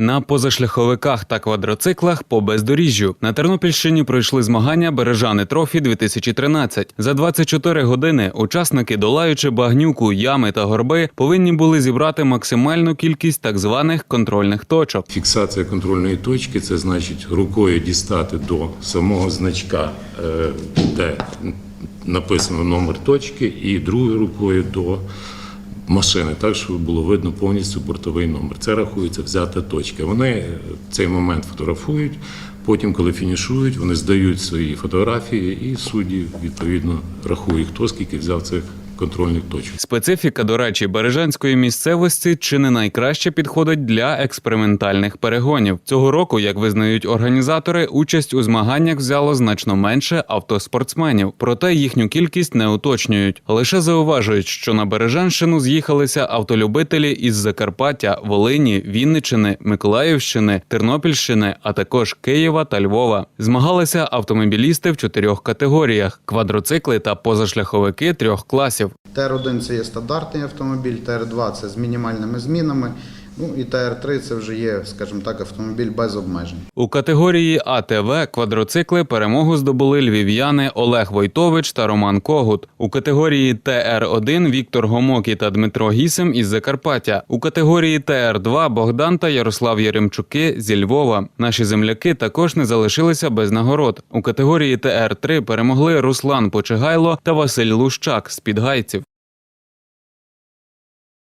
На позашляховиках та квадроциклах по бездоріжжю на Тернопільщині пройшли змагання Бережани Трофі 2013 За 24 години учасники, долаючи багнюку, ями та горби, повинні були зібрати максимальну кількість так званих контрольних точок. Фіксація контрольної точки це значить рукою дістати до самого значка, е, де написано номер точки, і другою рукою до машини, так щоб було видно повністю бортовий номер. Це рахується взята точка. Вони е, цей момент фотографують. Потім, коли фінішують, вони здають свої фотографії, і судді відповідно рахують, хто скільки взяв цих контрольних точок. Специфіка, до речі, бережанської місцевості чи не найкраще підходить для експериментальних перегонів. Цього року, як визнають організатори, участь у змаганнях взяло значно менше автоспортсменів, проте їхню кількість не уточнюють. Лише зауважують, що на Бережанщину з'їхалися автолюбителі із Закарпаття, Волині, Вінничини, Миколаївщини, Тернопільщини, а також Києва та Львова. Змагалися автомобілісти в чотирьох категоріях: квадроцикли та позашляховики трьох класів. ТР-1 це є стандартний автомобіль, ТР-2 це з мінімальними змінами. Ну і ТР-3 це вже є, скажімо так, автомобіль без обмежень. У категорії АТВ квадроцикли перемогу здобули львів'яни Олег Войтович та Роман Когут. У категорії ТР1 Віктор Гомокі та Дмитро Гісем із Закарпаття. У категорії ТР2 Богдан та Ярослав Яремчуки зі Львова. Наші земляки також не залишилися без нагород. У категорії ТР3 перемогли Руслан Почегайло та Василь Лущак з Підгайців.